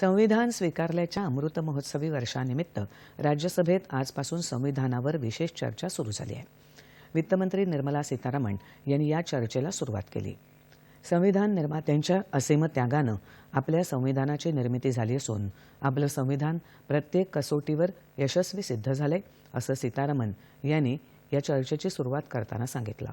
संविधान स्वीकारल्याच्या अमृत महोत्सवी वर्षानिमित्त राज्यसभेत आजपासून संविधानावर विशेष चर्चा सुरू झाली आहे. वित्तमंत्री निर्मला सीतारामन यांनी या चर्चेला सुरुवात केली. संविधान निर्मात्यांच्या असीम त्यागानं आपल्या संविधानाची निर्मिती झाली असून आपलं संविधान प्रत्येक कसोटीवर यशस्वी सिद्ध झालंय असं सीतारामन यांनी या चर्चेची सुरुवात करताना सांगितलं.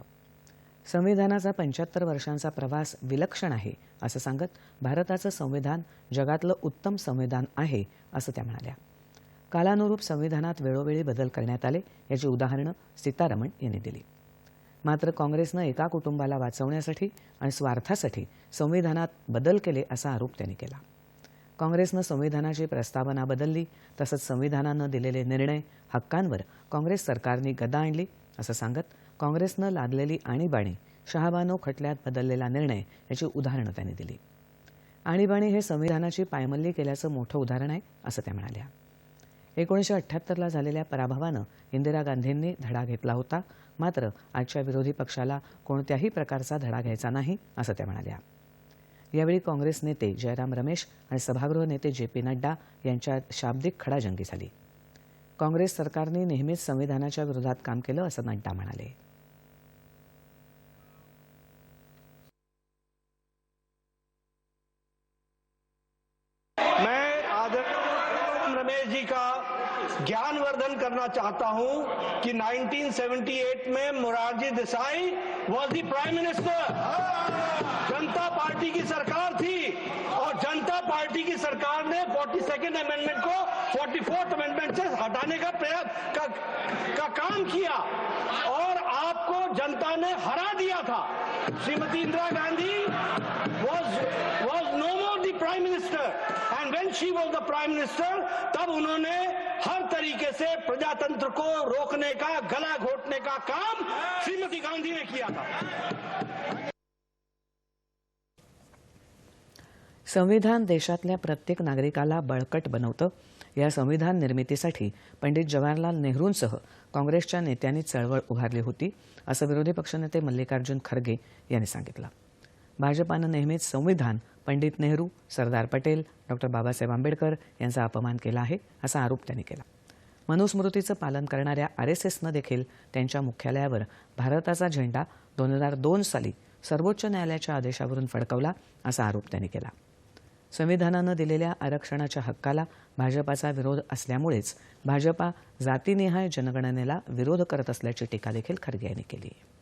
संविधानाचा पंच्याहत्तर वर्षांचा प्रवास विलक्षण आहे असं सांगत भारताचं संविधान जगातलं उत्तम संविधान आहे असं त्या म्हणाल्या. कालानुरूप संविधानात वेळोवेळी बदल करण्यात आले याची उदाहरणं सीतारामन यांनी दिली. मात्र काँग्रेसनं एका कुटुंबाला वाचवण्यासाठी आणि स्वार्थासाठी संविधानात बदल केले असा आरोप त्यांनी केला. काँग्रेसनं संविधानाची प्रस्तावना बदलली तसंच संविधानानं दिलेले निर्णय हक्कांवर काँग्रेस सरकारने गदा आणली असं सांगत काँग्रेसनं लादलेली आणीबाणी शहाबानो खटल्यात बदललेला निर्णय याची उदाहरणं त्यांनी दिली. आणीबाणी हे संविधानाची पायमल्ली केल्याचं मोठं उदाहरण आहे असं त्या म्हणाल्या. एकोणीसशे अठ्ठ्याहत्तरला झालेल्या पराभवानं इंदिरा गांधींनी धडा घेतला होता मात्र आजच्या विरोधी पक्षाला कोणत्याही प्रकारचा धडा घ्यायचा नाही असं त्या म्हणाल्या. यावेळी काँग्रेस नेते जयराम रमेश आणि सभागृह नेते जे पी नड्डा यांच्यात शाब्दिक खडाजंगी झाली. काँग्रेस सरकारने नेहमीच संविधानाच्या विरोधात काम केलं असं नड्डा म्हणाले. मैं आदरणीय रमेश जी का ज्ञानवर्धन करना चाहता हूँ कि 1978 में Morarji Desai was the prime minister Janata Party की सरकार थी और जनता पार्टी की सरकार ने 42nd अमेंडमेंट को 44th अमेंडमेंट से हटाने का प्रयास का, का काम किया और आपको जनता ने हरा दिया था। Shrimati Indira Gandhi was was no more the prime minister and when she was the prime minister तब उन्होंने हर तरीके से प्रजातंत्र को रोकने का गला घोटने का काम श्रीमती गांधी ने किया था। संविधान देशातल्या प्रत्येक नागरिकाला बळकट बनवतं. या संविधान निर्मितीसाठी पंडित जवाहरलाल नेहरूंसह काँग्रेसच्या नेत्यांनी चळवळ उभारली होती असं विरोधी पक्षनेते मल्लिकार्जुन खरगे यांनी सांगितलं. भाजपानं नेहमीच संविधान पंडित नेहरू सरदार पटेल डॉक्टर बाबासाहेब आंबेडकर यांचा अपमान केला आहे असा आरोप त्यांनी केला. मनुस्मृतीचं पालन करणाऱ्या आर एस एसनं देखील त्यांच्या मुख्यालयावर भारताचा झेंडा दोन हजार दोन साली सर्वोच्च न्यायालयाच्या आदेशावरून फडकवला असा आरोप त्यांनी केला. संविधानानं दिलेल्या आरक्षणाच्या हक्काला भाजपाचा विरोध असल्यामुळेच भाजपा जातीनिहाय जनगणनेला विरोध करत असल्याची टीका देखील खरगे यांनी केली आहे.